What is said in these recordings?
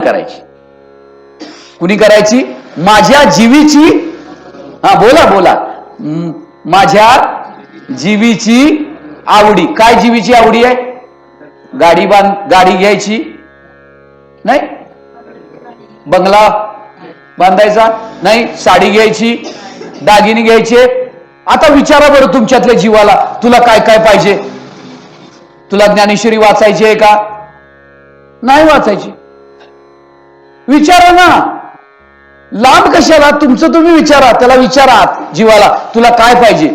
करायची. कुणी करायची? माझ्या जीवीची हा बोला बोला. माझ्या जीवीची आवडी. काय जीवीची आवडी आहे? गाडी बांध गाडी घ्यायची? नाही? बंगला बांधायचा? नाही? साडी घ्यायची? दागिने घ्यायचे? आता विचारा बरं तुमच्यातल्या जीवाला. तुला काय काय पाहिजे? तुला ज्ञानेश्वरी वाचायची आहे का? नाही वाचायची. विचारा ना. लांब कशाला? तुमचं तुम्ही विचारा. त्याला विचारा जीवाला. तुला काय पाहिजे?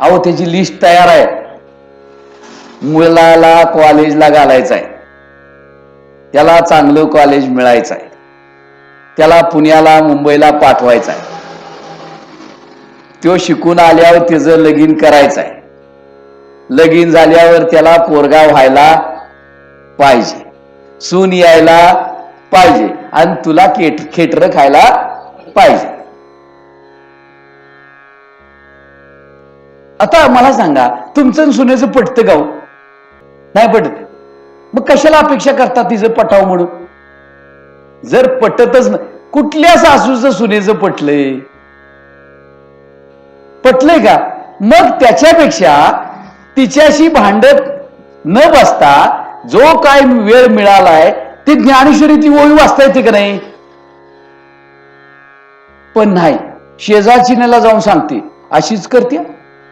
अहो त्याची लिस्ट तयार आहे. मुलाला कॉलेजला घालायचं आहे. त्याला चांगलं कॉलेज मिळायचं आहे. त्याला पुण्याला मुंबईला पाठवायचं आहे. तो शिकून आल्यावर त्याचं लगीन करायचं आहे. लगीन झाल्यावर त्याला पोरगा व्हायला पाहिजे. सून यायला पाहिजे आणि तुला केट खेटर खायला पाहिजे. आता मला सांगा तुमचं सुनेचं पटतं गाव हो? नाही पटत. मग कशाला अपेक्षा करता तिचं पटाव म्हणून? जर पटतच नाही कुठल्या सासूचं सुनेचं पटलंय? पटलंय का? मग त्याच्यापेक्षा तिच्याशी भांडत न बसता जो काय वेळ मिळालाय ते ज्ञानेश्वरी ती ओळी वाचता येते का नाही? पण नाही. शेजारचिन्याला जाऊन सांगते. अशीच करते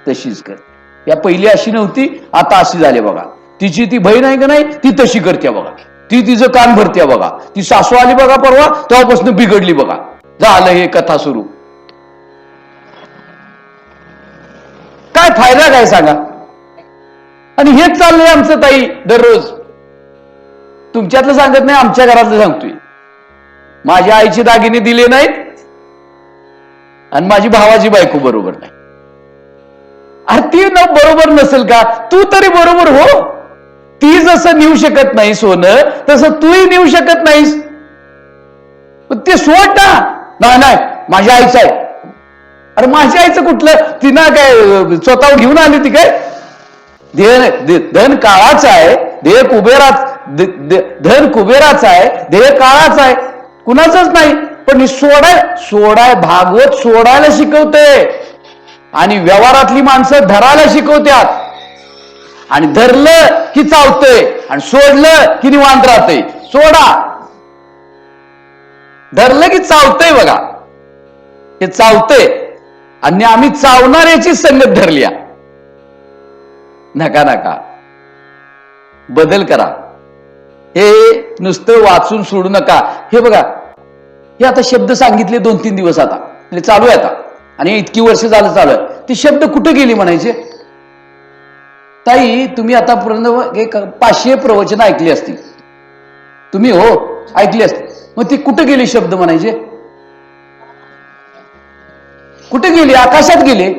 तशीच करते. या पहिली अशी नव्हती आता अशी झाली बघा. तिची ती बहीण आहे का नाही ती तशी करते बघा. ती तिचं कान भरते बघा. ती सासू आली बघा परवा तेव्हापासून बिघडली बघा. झालं हे कथा सुरू. काय फायदा काय सांगा? आणि हेच चाललंय आमचं ताई दररोज. तुमच्यातलं सांगत नाही आमच्या घरातलं सांगतोय. माझ्या आईची दागिने दिले नाहीत आणि माझी भावाची बायको बरोबर नाही. अरे ती न बरोबर नसेल का? तू तरी बरोबर हो. ती जसं नेऊ शकत नाही सोनं तसं तूही नेऊ शकत नाहीस. पण ते सोड. ना नाही माझ्या आईचं आहे. अरे माझ्या आईचं कुठलं? तिनं काय स्वतः घेऊन आली ती काय? ध्येय धन काळाचं आहे. ध्येय कुबेरात धन कुबेराचा आहे ध्येय काळाचा आहे कुणाचंच नाही पण ही सोडाय सोडाय भागवत सोडायला शिकवते. आणि व्यवहारातली माणसं धरायला शिकवत्यात. आणि धरलं की चावतंय आणि सोडलं की निवांत राहतंय सोडा. धरलं की चावतंय बघा. हे चावतंय. आणि आम्ही चावणाऱ्याची संगत धरल्या. नका नका. बदल करा. हे नुसतं वाचून सोडू नका. हे बघा हे आता शब्द सांगितले दोन तीन दिवस आता. म्हणजे चालू आहे आता. आणि इतकी वर्ष झालं चालू आहे ते शब्द कुठे गेले म्हणायचे? ताई तुम्ही आतापर्यंत एक पाचशे प्रवचन ऐकली असतील. तुम्ही हो ऐकली असतील. मग ती कुठे गेली शब्द म्हणायचे? कुठे गेले? आकाशात गेले.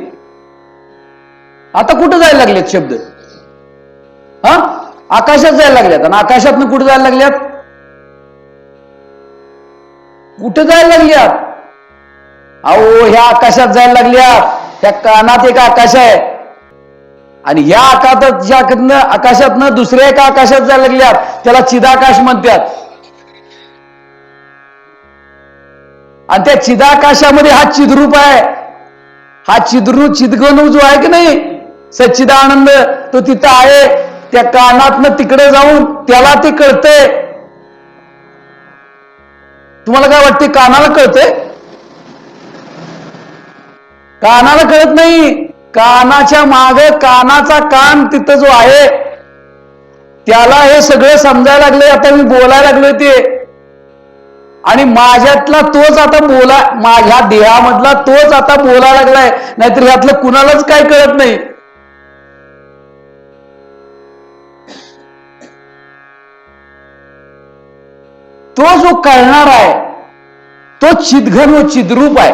आता कुठं जायला लागलेत शब्द? हा? आकाशात जायला लागल्यात. आणि आकाशातनं कुठं जायला लागल्यात? कुठं जायला लागल्यात? अहो ह्या आकाशात जायला लागल्यात. त्या कानात एक आकाश आहे. आणि ह्या आकाशात ज्याकडनं आकाशातनं दुसऱ्या एका आकाशात जायला लागल्यात. त्याला चिदाकाश म्हणतात. आणि त्या चिदाकाशामध्ये हा चिद्रूप आहे. हा चिद्रू चिदगणू जो आहे की नाही? सच्चिदानंद तो तिथं आहे. त्या कानातनं तिकडे जाऊन त्याला ते कळतंय. तुम्हाला काय वाटते कानाला कळतंय? कानाला कळत नाही. कानाच्या माग कानाचा कान तिथं जो आहे त्याला हे सगळं समजायला लागले आता मी बोलायला लागलोय ते. आणि माझ्यातला तोच आता बोला माझ्या देहामधला तोच आता बोलायला लागलाय. नाहीतर ह्यातलं कुणालाच काय कळत नाही. तो जो कळणार आहे तो चिदघन व चिद्रूप आहे.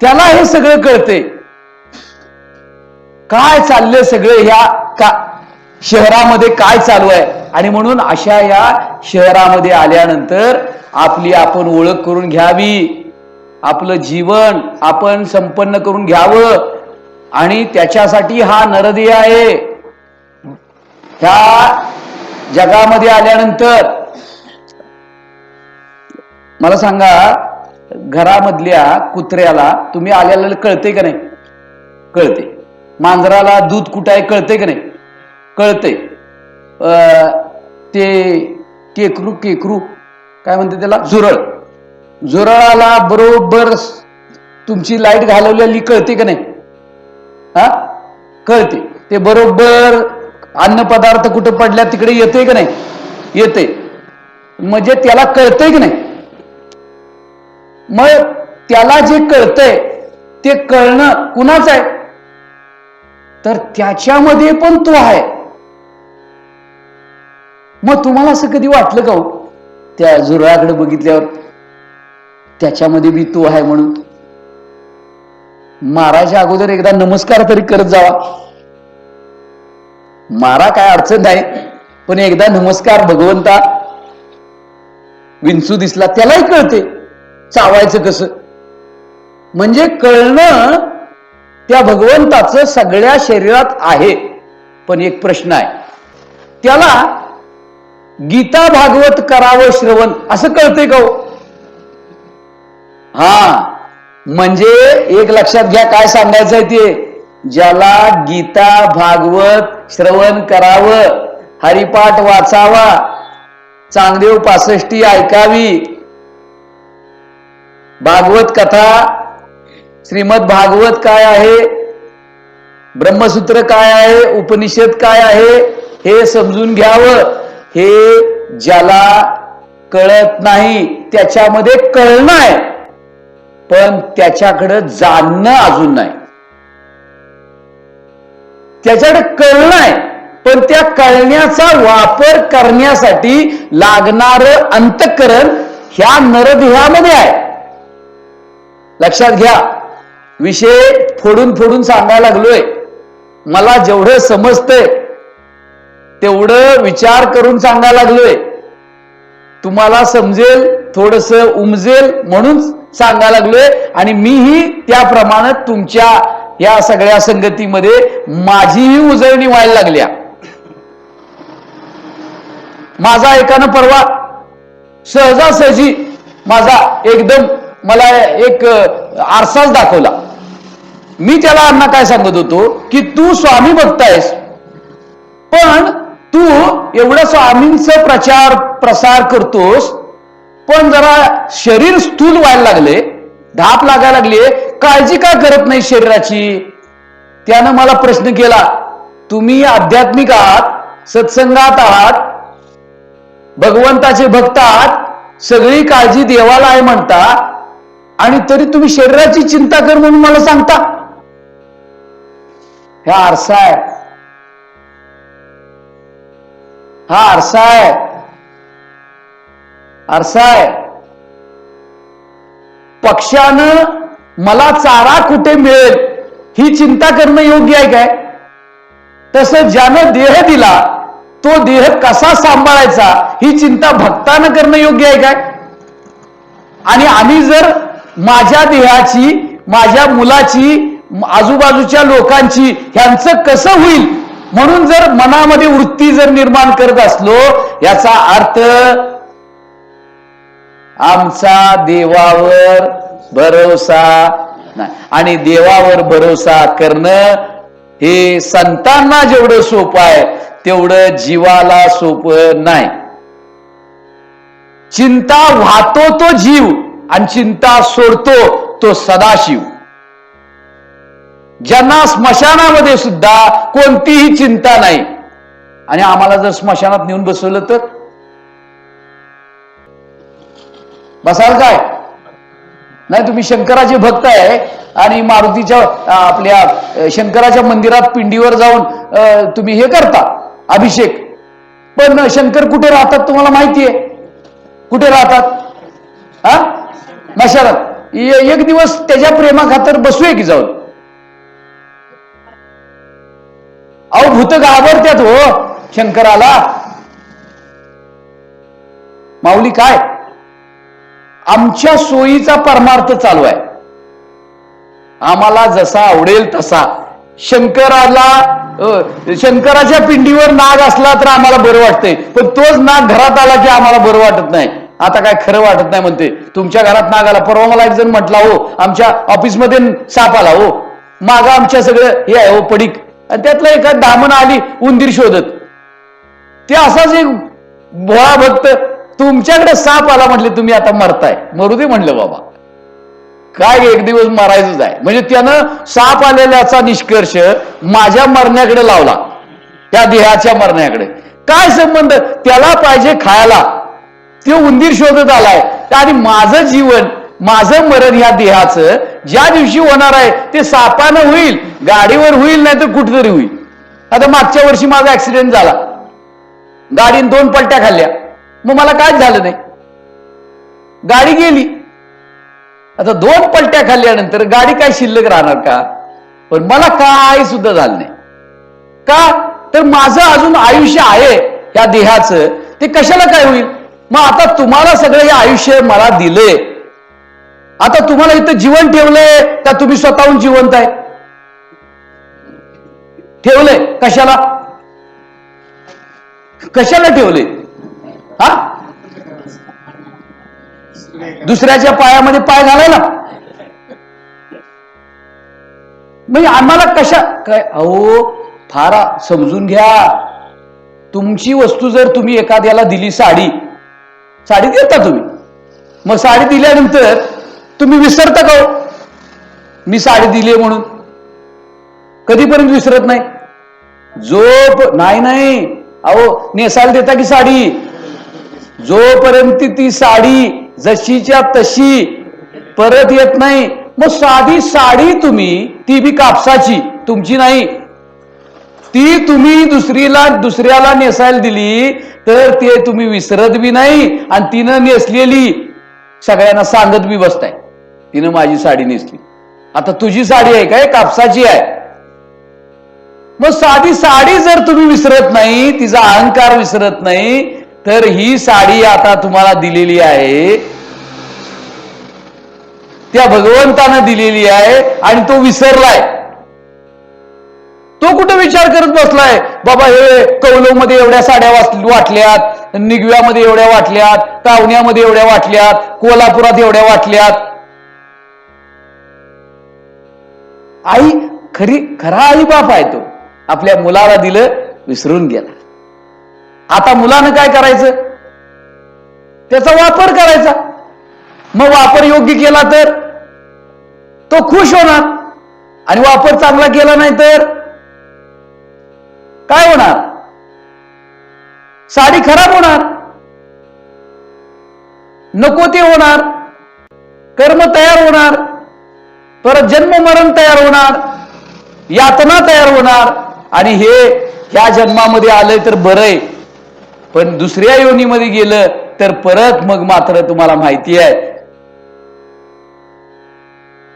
त्याला हे सगळं कळते काय चाललंय सगळं ह्या का शहरामध्ये काय चालू आहे? आणि म्हणून अशा या शहरामध्ये आल्यानंतर आपली आपण ओळख करून घ्यावी. आपलं जीवन आपण संपन्न करून घ्यावं. आणि त्याच्यासाठी हा नरदेह आहे. ह्या जगामध्ये आल्यानंतर मला सांगा घरामधल्या कुत्र्याला तुम्ही आल्याला कळते का नाही? कळते. मांजराला दूध कुठं आहे कळते का नाही? कळते. ते केकरू केकरू काय म्हणते त्याला? झुरळ. झुरळाला बरोबर तुमची लाइट घालवलेली कळते का नाही? हा? कळते. ते बरोबर अन्न पदार्थ कुठं पडल्या तिकडे येते का नाही? येते. म्हणजे त्याला कळतंय की नाही? मग त्याला जे कळतंय ते कळणं कुणाच आहे? तर त्याच्यामध्ये पण तो आहे. मग तुम्हाला असं कधी वाटलं का हो? त्या झुरळाकडे बघितल्यावर त्याच्यामध्ये बी तो आहे म्हणून. महाराजा अगोदर एकदा नमस्कार तरी करत जावा. मारा काय अडचण नाही पण एकदा नमस्कार भगवंता विंचू दिसला त्यालाही कळते चावायचं कसं? म्हणजे कळणं त्या भगवंताचं सगळ्या शरीरात आहे. पण एक प्रश्न आहे. त्याला गीता भागवत करावं श्रवण असं कळतंय का हो? हा. म्हणजे एक लक्षात घ्या काय सांगायचंय ते. ज्याला गीता भागवत श्रवण करावं हरिपाठ वाचावा चांगदेव पासष्टी ऐकावी भागवत कथा श्रीमद भागवत काय आहे? ब्रह्मसूत्र काय आहे? उपनिषद काय आहे? हे समजून घ्यावं. हे ज्याला कळत नाही त्याच्यामध्ये कळणं आहे. पण त्याच्याकडं जाणणं अजून नाही. त्याच्याकडे कळणं आहे पण त्या कळण्याचा वापर करण्यासाठी लागणार अंतकरण ह्या नरदेहामध्ये आहे. लक्षात घ्या. विषय फोडून फोडून सांगायला लागलोय. मला जेवढं समजतंय तेवढं विचार करून सांगायला लागलोय. तुम्हाला समजेल थोडस उमजेल म्हणून सांगायला लागलोय. आणि मीही त्याप्रमाणे तुमच्या या सगळ्या संगतीमध्ये माझीही उजळणी व्हायला लागल्या. माझा एकानं परवा सहजासहजी माझा एकदम मला एक आरसाच दाखवला. मी त्याला अण्णा काय सांगत होतो की तू स्वामी बघतायस पण तू एवढं स्वामींचा प्रचार प्रसार करतोस पण जरा शरीर स्थूल व्हायला लागले धाप लागायला लागले काळजी का करत नाही शरीराची? त्यानं मला प्रश्न केला तुम्ही आध्यात्मिक आहात सत्संगात आहात भगवंताचे भक्त आहात सगळी काळजी देवाला आहे म्हणता आणि तरी तुम्ही शरीराची चिंता कर म्हणून मला सांगता. हा आरसा आहे. हा आरसा आहे. आरसा आहे. पक्षानं मला चारा कुठे मिळेल? ही चिंता करणं योग्य आहे काय? तसं ज्यानं देह दिला तो देह कसा सांभाळायचा? ही चिंता भक्तानं करणं योग्य आहे काय? आणि आम्ही जर माझ्या देहाची माझ्या मुलाची आजूबाजूच्या लोकांची ह्यांचं कसं होईल? म्हणून जर मनामध्ये वृत्ती जर निर्माण करत असलो याचा अर्थ आमचा देवावर भरोसा नाही. आणि देवावर भरोसा करणं हे संतांना जेवढं सोपं आहे तेवढं जीवाला सोपं नाही. चिंता वाहतो तो जीव. आणि चिंता सोडतो तो सदाशिव. ज्यांना स्मशानामध्ये सुद्धा कोणतीही चिंता नाही. आणि आम्हाला जर स्मशानात नेऊन बसवलं तर? बसाल काय? नाही तुम्ही शंकराचे भक्त आहे आणि मारुतीच्या आपल्या शंकराच्या मंदिरात पिंडीवर जाऊन तुम्ही हे करता अभिषेक. पण शंकर कुठे राहतात तुम्हाला माहिती आहे कुठे राहतात? हा? नशरत एक दिवस त्याच्या प्रेमा खातर बसूया की जाऊन? अहो भूत घाबरत्यात हो शंकराला. माऊली काय? आमच्या सोयीचा परमार्थ चालू आहे. आम्हाला जसा आवडेल तसा. शंकराला शंकराच्या पिंडीवर नाग असला तर आम्हाला बरं वाटतंय. पण तोच नाग घरात आला की आम्हाला बरं वाटत नाही. आता काय खरं वाटत नाही म्हणते. तुमच्या घरात नाग आला परवा मला एक जण म्हटला हो आमच्या ऑफिसमध्ये साप आला हो. माग आमच्या सगळं हे आहे हो पडीक. आणि त्यातलं एका दामन आली उंदीर शोधत. ते असाच एक भोळा भक्त तुमच्याकडे साप आला म्हटले तुम्ही आता मरताय. मरू दे म्हणलं बाबा. काय एक दिवस मरायचंच आहे. म्हणजे त्यानं साप आलेल्याचा निष्कर्ष माझ्या मरण्याकडे लावला. त्या देहाच्या मरण्याकडे. काय संबंध? त्याला पाहिजे खायला. तो उंदीर शोधत आलाय आणि माझं जीवन माझं मरण ह्या देहाचं ज्या दिवशी होणार आहे ते सापानं होईल गाडीवर होईल नाही तर कुठेतरी होईल. आता मागच्या वर्षी माझा ऍक्सिडेंट झाला. गाडीने दोन पलट्या खाल्ल्या. मग मला काय झालं नाही. गाडी गेली. आता दोन पलट्या खाल्ल्यानंतर गाडी काय शिल्लक राहणार का? पण मला काय सुद्धा झालं नाही. का? तर माझं अजून आयुष्य आहे या देहाचं. ते कशाला काय होईल? मग आता तुम्हाला सगळं हे आयुष्य मला दिलंय आता तुम्हाला इथं जीवन ठेवलंय का तुम्ही स्वतःहून जिवंत आहे? ठेवले कशाला? कशाला ठेवले हा? दुसऱ्याच्या पायामध्ये पाय घालायला. म्हणजे आम्हाला कशा काय? अहो फार समजून घ्या. तुमची वस्तू जर तुम्ही एखाद्याला दिली साडी साडी देता तुम्ही. मग साडी दिल्यानंतर तुम्ही विसरता का हो? मी साडी दिली म्हणून. कधीपर्यंत विसरत नाही? झोप नाही नाही. अहो नेसायला देता की साडी? जोपर्यंत ती साडी जशीच्या तशी परत येत नाही मग साधी साडी तुम्ही ती बी कापसाची तुमची नाही. ती तुम्ही दुसरीला दुसऱ्याला नेसायला दिली तर ते तुम्ही विसरत बी नाही आणि तिनं नेसलेली. सगळ्यांना सांगत बी बसताय. तिनं माझी साडी नेसली. आता तुझी साडी आहे काय कापसाची आहे. मग साधी साडी जर तुम्ही विसरत नाही तिचा अहंकार विसरत नाही तर ही साडी आता तुम्हाला दिलेली आहे. त्या भगवंतानं दिलेली आहे आणि तो विसरलाय. तो कुठं विचार करत बसलाय? बाबा हे कौलवमध्ये एवढ्या साड्या वाटल्यात निगव्यामध्ये एवढ्या वाटल्यात तावण्यामध्ये एवढ्या वाटल्यात कोल्हापुरात एवढ्या वाटल्यात. आई खरी खरा आई बाप आहे तो. आपल्या मुलाला दिलं विसरून गेला. आता मुलानं काय करायचं? त्याचा वापर करायचा. मग वापर योग्य केला तर? तो खुश होणार. आणि वापर चांगला केला नाही तर? काय होणार? साडी खराब होणार. नको ते होणार. कर्म तयार होणार. परत जन्म मरण तयार होणार. यातना तयार होणार. आणि हे ह्या जन्मामध्ये आलंय तर बरंय पण दुसऱ्या योनीमध्ये गेलं तर परत मग मात्र तुम्हाला माहिती आहे.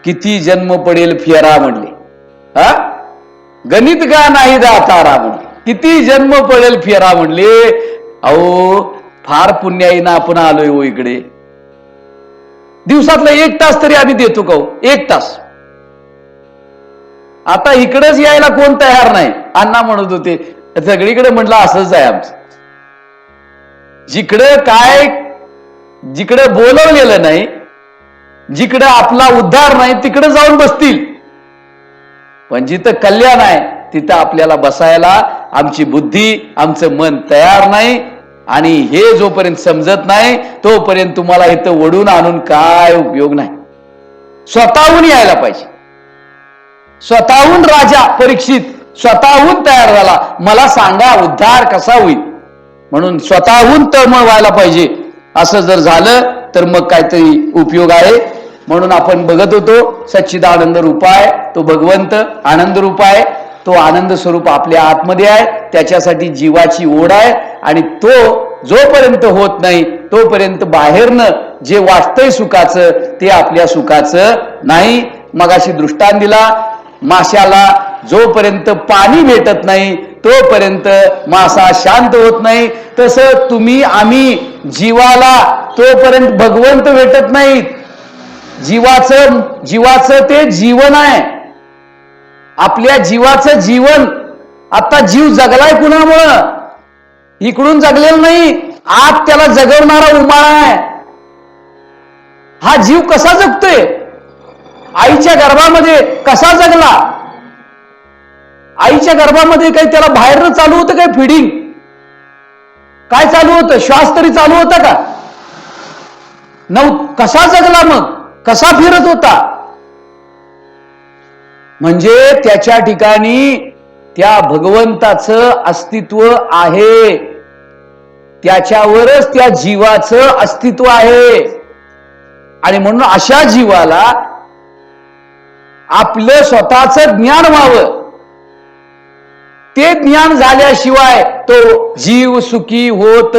किती जन्म पडेल फेरा म्हणले. हा? गणित का नाही दातारा म्हणले. किती जन्म पडेल फेरा म्हणले. अहो फार पुण्याईनं आपण आलोय हो इकडे. दिवसातला एक तास तरी आम्ही देतो का हो? एक तास. आता इकडेच यायला कोण तयार नाही? अण्णा म्हणत होते सगळीकडे म्हटलं असंच आहे आमचं. जिकडं काय जिकडे बोलवलेलं नाही जिकडे आपला उद्धार नाही तिकडे जाऊन बसतील. पण जिथं कल्याण आहे तिथं आपल्याला बसायला आमची बुद्धी आमचं मन तयार नाही आणि हे जोपर्यंत समजत नाही तोपर्यंत तुम्हाला इथं वडून आणून काय उपयोग नाही. स्वतःहून यायला पाहिजे. स्वतःहून राजा परीक्षित स्वतःहून तयार झाला मला सांगा उद्धार कसा होईल? म्हणून स्वतःहून तळमळ व्हायला पाहिजे. असं जर झालं तर मग काहीतरी उपयोग आहे. म्हणून आपण बघत होतो सच्चिदानंद रूप आहे तो भगवंत आनंद रूप आहे तो आनंद स्वरूप आपल्या आतमध्ये आहे त्याच्यासाठी जीवाची ओढ आहे आणि तो जोपर्यंत होत नाही तोपर्यंत बाहेरनं जे वाटतंय सुखाचं ते आपल्या सुखाचं नाही. मगाशी दृष्टांत दिला माशाला जोपर्यंत पाणी भेटत नाही तोपर्यंत मासा शांत होत नाही. तसं तुम्ही आम्ही जीवाला तोपर्यंत भगवंत भेटत नाहीत. जीवाचं जीवाचं ते जीवन आहे. आपल्या जीवाचं जीवन आता जीव जगलाय कुणामुळं? इकडून जगलेलं नाही आत त्याला जगवणारा उमाळा आहे. हा जीव कसा जगतोय? आईच्या गर्भामध्ये कसा जगला? आईच्या गर्भामध्ये काही त्याला बाहेरनं चालू होतं काय फिडिंग काय चालू होतं? श्वास तरी चालू होता का? नऊ कसा जगला मग? कसा फिरत होता? म्हणजे त्याच्या ठिकाणी त्या भगवंताचं अस्तित्व आहे. त्याच्यावरच त्या जीवाचं अस्तित्व आहे. आणि म्हणून अशा जीवाला आपलं स्वतःच ज्ञान व्हावं. ते ज्ञान झाल्याशिवाय तो जीव सुखी होत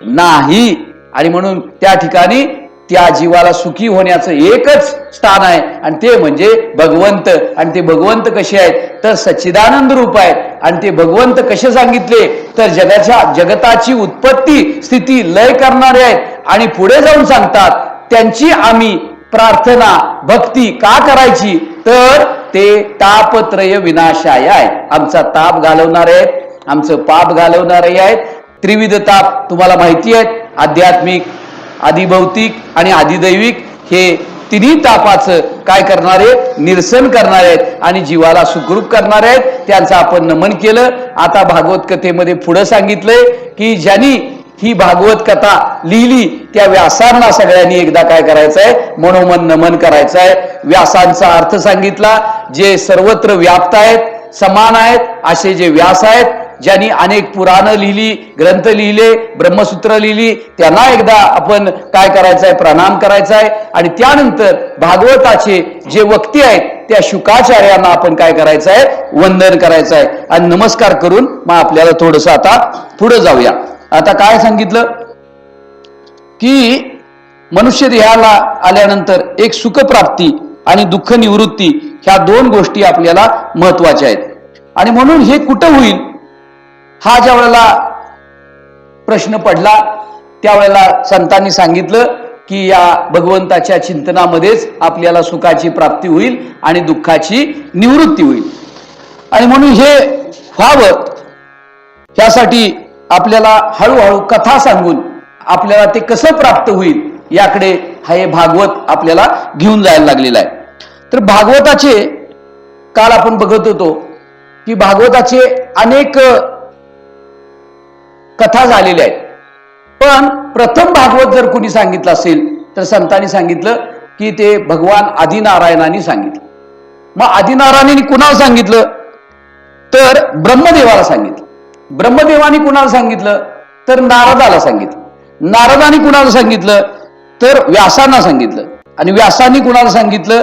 नाही. आणि म्हणून त्या ठिकाणी त्या जीवाला सुखी होण्याचं एकच स्थान आहे. आणि ते म्हणजे भगवंत. आणि ते भगवंत कसे आहेत? तर सच्चिदानंद रूप आहेत. आणि ते भगवंत कसे सांगितले? तर जगाच्या जगताची उत्पत्ती स्थिती लय करणारे आहेत. आणि पुढे जाऊन सांगतात त्यांची आम्ही प्रार्थना भक्ती का करायची? तर ते तापत्रय विनाशाय आहे आमचा ताप घालवणारे आहेत. आमचं पाप घालवणारे आहेत. त्रिविध ताप तुम्हाला माहिती आहेत. आध्यात्मिक आदिभौतिक आणि आदिदैविक हे तिन्ही तापाचं काय करणारे निरसन करणारे आहेत आणि जीवाला सुखरूप करणार आहेत. त्यांचं आपण नमन केलं. आता भागवत कथेमध्ये पुढं सांगितलंय की ज्यांनी ही भागवत कथा लिहिली त्या व्यासांना सगळ्यांनी एकदा काय करायचं आहे मनोमन नमन करायचं आहे व्यासांचा अर्थ सांगितला जे सर्वत्र व्याप्त आहेत समान आहेत असे जे व्यास आहेत ज्यांनी अनेक पुराणं लिहिली ग्रंथ लिहिले ब्रह्मसूत्र लिहिली त्यांना एकदा आपण काय करायचं आहे प्रणाम करायचा आहे आणि त्यानंतर भागवताचे जे वक्ती आहेत त्या शुकाचार्यांना आपण काय करायचं आहे वंदन करायचं आहे आणि नमस्कार करून मग आपल्याला थोडस आता पुढे जाऊया. आता काय सांगितलं? की मनुष्य देहाला आल्यानंतर एक सुखप्राप्ती आणि दुःख निवृत्ती ह्या दोन गोष्टी आपल्याला महत्त्वाच्या आहेत. आणि म्हणून हे कुठं होईल? हा ज्या वेळेला प्रश्न पडला त्यावेळेला संतांनी सांगितलं की या भगवंताच्या चिंतनामध्येच आपल्याला सुखाची प्राप्ती होईल आणि दुःखाची निवृत्ती होईल. आणि म्हणून हे व्हावं त्यासाठी आपल्याला हळूहळू कथा सांगून आपल्याला ते कसं प्राप्त होईल याकडे हा हे भागवत आपल्याला घेऊन जायला लागलेला आहे. तर भागवताचे काल आपण बघत होतो की भागवताचे अनेक कथा झालेल्या आहेत. पण प्रथम भागवत जर कुणी सांगितलं असेल तर संतांनी सांगितलं की ते भगवान आदिनारायणाने सांगितलं. मग आदिनारायणाने कुणाला सांगितलं? तर ब्रह्मदेवाला सांगितलं. ब्रह्मदेवाने कुणाला सांगितलं? तर नारदाला सांगितलं. नारदाने कुणाला सांगितलं? तर व्यासांना सांगितलं. आणि व्यासांनी कुणाला सांगितलं?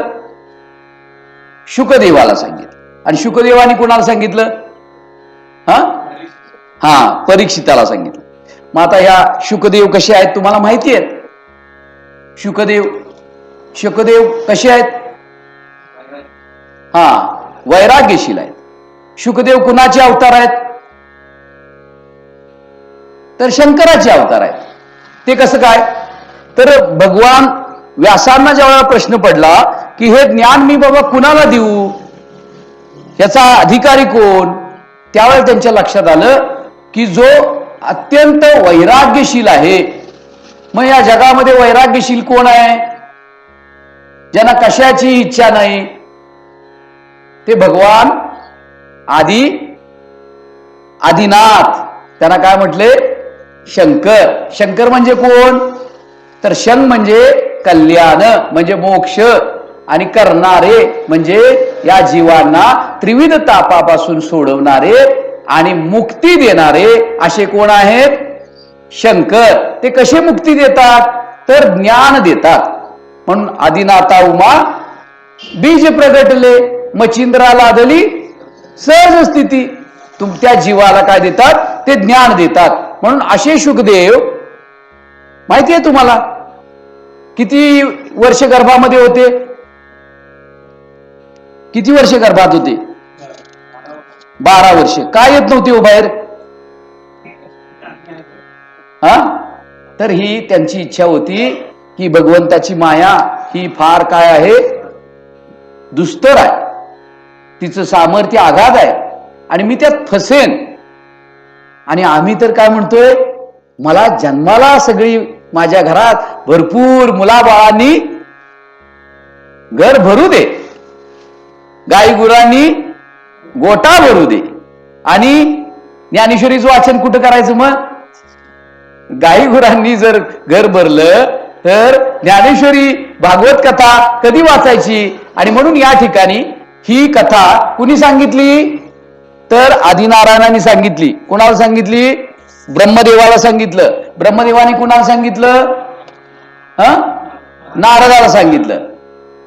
शुकदेवाला सांगितलं. आणि शुकदेवाने कुणाला सांगितलं? हा? हा परीक्षिताला सांगितलं. मग आता ह्या शुकदेव कसे आहेत तुम्हाला माहिती आहेत? शुकदेव शुकदेव कसे आहेत? हा वैराग्यशील आहेत. शुकदेव कुणाचे अवतार आहेत? तर शंकराचे अवतार आहेत. ते कसं काय? तर भगवान व्यासांना ज्यावेळेला प्रश्न पडला की हे ज्ञान मी बाबा कुणाला देऊ? याचा अधिकारी कोण? त्यावेळेला त्यांच्या लक्षात आलं की जो अत्यंत वैराग्यशील आहे. मग या जगामध्ये वैराग्यशील कोण आहे? ज्यांना कशाची इच्छा नाही ते भगवान आदि आदिनाथ. त्यांना काय म्हटले? शंकर. शंकर म्हणजे कोण? तर शन म्हणजे कल्याण म्हणजे मोक्ष आणि करणारे म्हणजे या जीवांना त्रिविध तापापासून सोडवणारे आणि मुक्ती देणारे असे कोण आहेत? शंकर. ते कसे मुक्ती देतात? तर ज्ञान देतात. म्हणून आदिनाथा उमा बीज प्रगटले मचिंद्रा लादली सहज स्थिती. तुमच्या जीवाला काय देतात? ते ज्ञान देतात. म्हणून असे शुकदेव माहिती आहे तुम्हाला? किती वर्ष गर्भामध्ये होते? किती वर्ष गर्भात होते? बारा वर्ष. काय येत नव्हती हो बाहेर? हा? तर ही त्यांची इच्छा होती की भगवंताची माया ही फार काय आहे? दुस्तर आहे. तिचं सामर्थ्य आघात आहे. आणि मी त्यात फसेन. आणि आम्ही तर काय म्हणतोय? मला जन्माला सगळी माझ्या घरात भरपूर मुलाबाळांनी घर भरू दे. गाई गुरांनी गोटा भरू दे. आणि ज्ञानेश्वरीचं वाचन कुठं करायचं मग? गाई गुरांनी जर घर भरलं तर ज्ञानेश्वरी भागवत कथा कधी वाचायची? आणि म्हणून या ठिकाणी ही कथा कुणी सांगितली? तर आदिनारायणाने सांगितली. कोणाला सांगितली? ब्रह्मदेवाला सांगितलं. ब्रह्मदेवाने कुणाला सांगितलं? हा? नारदाला सांगितलं.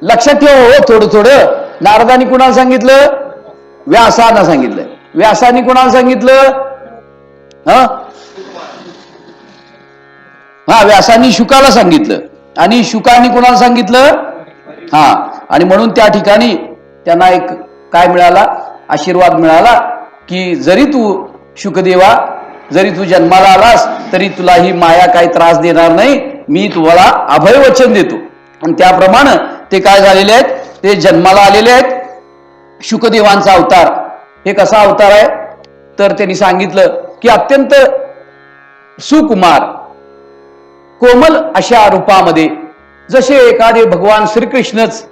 लक्षात ठेव हो थोडं थोडं. नारदाने कुणाला सांगितलं? व्यासानं सांगितलं. व्यासाने कुणाला सांगितलं? हा? हा व्यासानी शुकाला सांगितलं. आणि शुकाने कुणाला सांगितलं? हा आणि म्हणून त्या ठिकाणी त्यांना एक काय मिळाला? आशीर्वाद मिळाला की जरी तू शुकदेवा जरी तू जन्माला आलास तरी तुला ही माया काही त्रास देणार नाही. मी तुम्हाला अभय वचन देतो. आणि त्याप्रमाणे ते काय झालेले आहेत? ते जन्माला आलेले आहेत. शुकदेवांचा अवतार. हे कसा अवतार आहे? तर त्यांनी सांगितलं की अत्यंत सुकुमार कोमल अशा रूपामध्ये जसे एखादे भगवान श्रीकृष्णच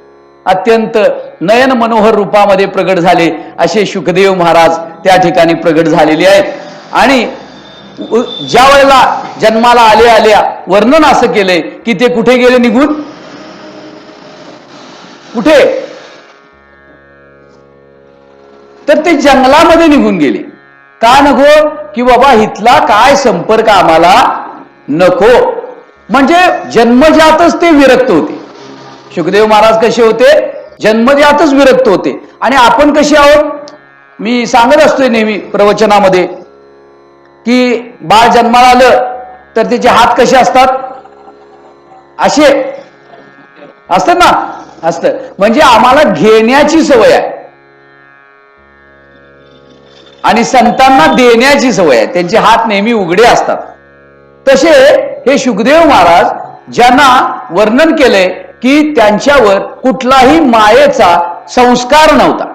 अत्यंत नयन मनोहर रूपामध्ये प्रगट झाले असे शुकदेव महाराज त्या ठिकाणी प्रगट झालेले आहेत. आणि ज्या वेळेला जन्माला आले आल्या वर्णन असं केलंय की ते कुठे गेले निघून? कुठे? तर ते जंगलामध्ये निघून गेले. का नको? की बाबा इथला काय संपर्क आम्हाला नको? म्हणजे जन्मजातच ते विरक्त होते. सुखदेव महाराज कसे होते? जन्मजातच विरक्त होते. आणि आपण कसे आहोत? मी सांगत असतोय नेहमी प्रवचनामध्ये की बाळ जन्माला आलं तर त्याचे हात कसे असतात? असे. असतात ना? असतं. म्हणजे आम्हाला घेण्याची सवय आहे. आणि संतांना देण्याची सवय आहे. त्यांचे हात नेहमी उघडे असतात. तसे हे शुकदेव महाराज ज्यांना वर्णन केलंय की त्यांच्यावर कुठलाही मायेचा संस्कार नव्हता.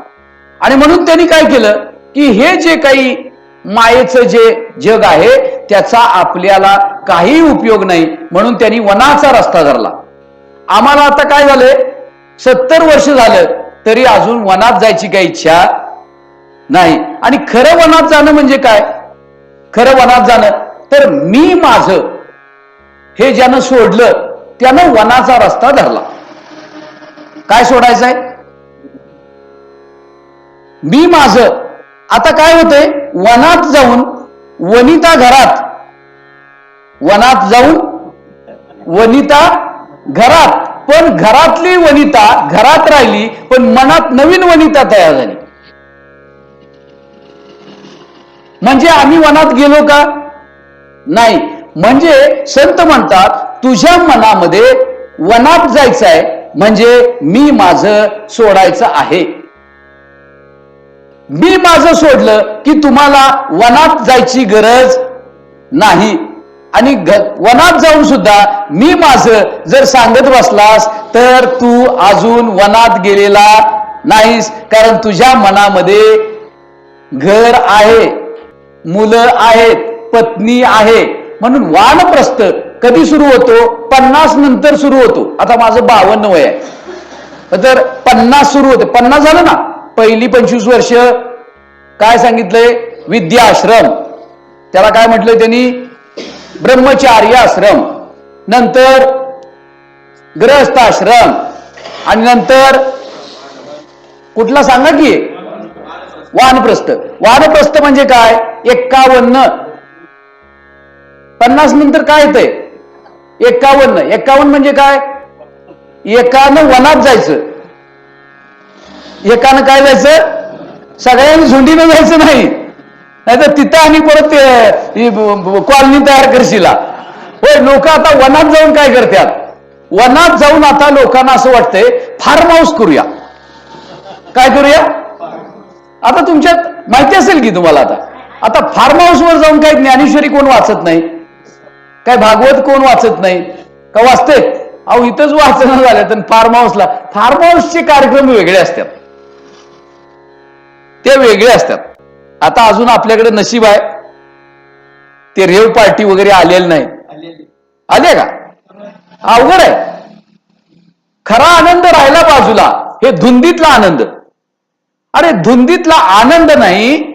आणि म्हणून त्यांनी काय केलं? की हे जे काही मायेचं जे जग आहे त्याचा आपल्याला काही उपयोग नाही. म्हणून त्यांनी वनाचा रस्ता धरला. आम्हाला आता काय झालंय? सत्तर वर्ष झालं तरी अजून वनात जायची काही इच्छा नाही. आणि खरं वनात जाणं म्हणजे काय? खरं वनात जाणं. तर मी माझ हे ज्यानं सोडलं त्यानं वनाचा रस्ता धरला. काय सोडायचंय मी माझ. आता काय होतंय? वनात जाऊन वनिता घरात वनात जाऊन वनिता घरात. पण घरातली वनिता घरात राहिली पण मनात नवीन वनिता तयार झाली. म्हणजे आम्ही वनात गेलो का? नाही. म्हणजे संत म्हणतात तुझ्या मनामध्ये वनात जायचं आहे. म्हणजे मी माझं सोडायचं आहे. मी माझं सोडलं की तुम्हाला वनात जायची गरज नाही. आणि वनात जाऊन सुद्धा मी माझं जर सांगत बसलास तर तू अजून वनात गेलेला नाहीस. कारण तुझ्या मनामध्ये घर आहे. मुलं आहेत पत्नी आहे. म्हणून वानप्रस्थ कधी सुरू होतो? पन्नास नंतर सुरू होतो. आता माझं बावन्न वय आहे. तर पन्नास सुरू होते. पन्नास झालं ना? पहिली पंचवीस वर्ष काय सांगितलंय? विद्याश्रम. त्याला काय म्हटलंय त्यांनी? ब्रह्मचार्य आश्रम नंतर ग्रहस्थाश्रम आणि नंतर कुठला सांगा की? वानप्रस्थ. वानप्रस्थ म्हणजे काय? एक्कावन्न. पन्नास नंतर काय येतंय? एक्कावन्न. एक्कावन्न म्हणजे काय? एकानं वनात जायचं. एकानं काय जायचं? सगळ्यांनी झुंडीनं जायचं नाही. नाहीतर तिथं आणि परत कॉलनी तयार करशीला. होय लोक आता वनात जाऊन काय करतात वनात जाऊन आता लोकांना असं वाटतंय फार्म हाऊस करूया. काय करूया? आता तुमच्यात माहिती असेल की तुम्हाला आता. आता फार्म हाऊसवर जाऊन काय ज्ञानेश्वरी कोण वाचत नाही? काय भागवत कोण वाचत नाही? का वाचते? अहो इथंच वाचणं झालं तर फार्म हाऊसला फार्म हाऊसचे कार्यक्रम वेगळे असतात. ते वेगळे असतात. आता अजून आपल्याकडे नशीब आहे. ते रेव पार्टी वगैरे आलेलं नाही. आले का? अवघड आहे. खरा आनंद राहिला बाजूला. हे धुंदीतला आनंद. अरे धुंदीतला आनंद नाही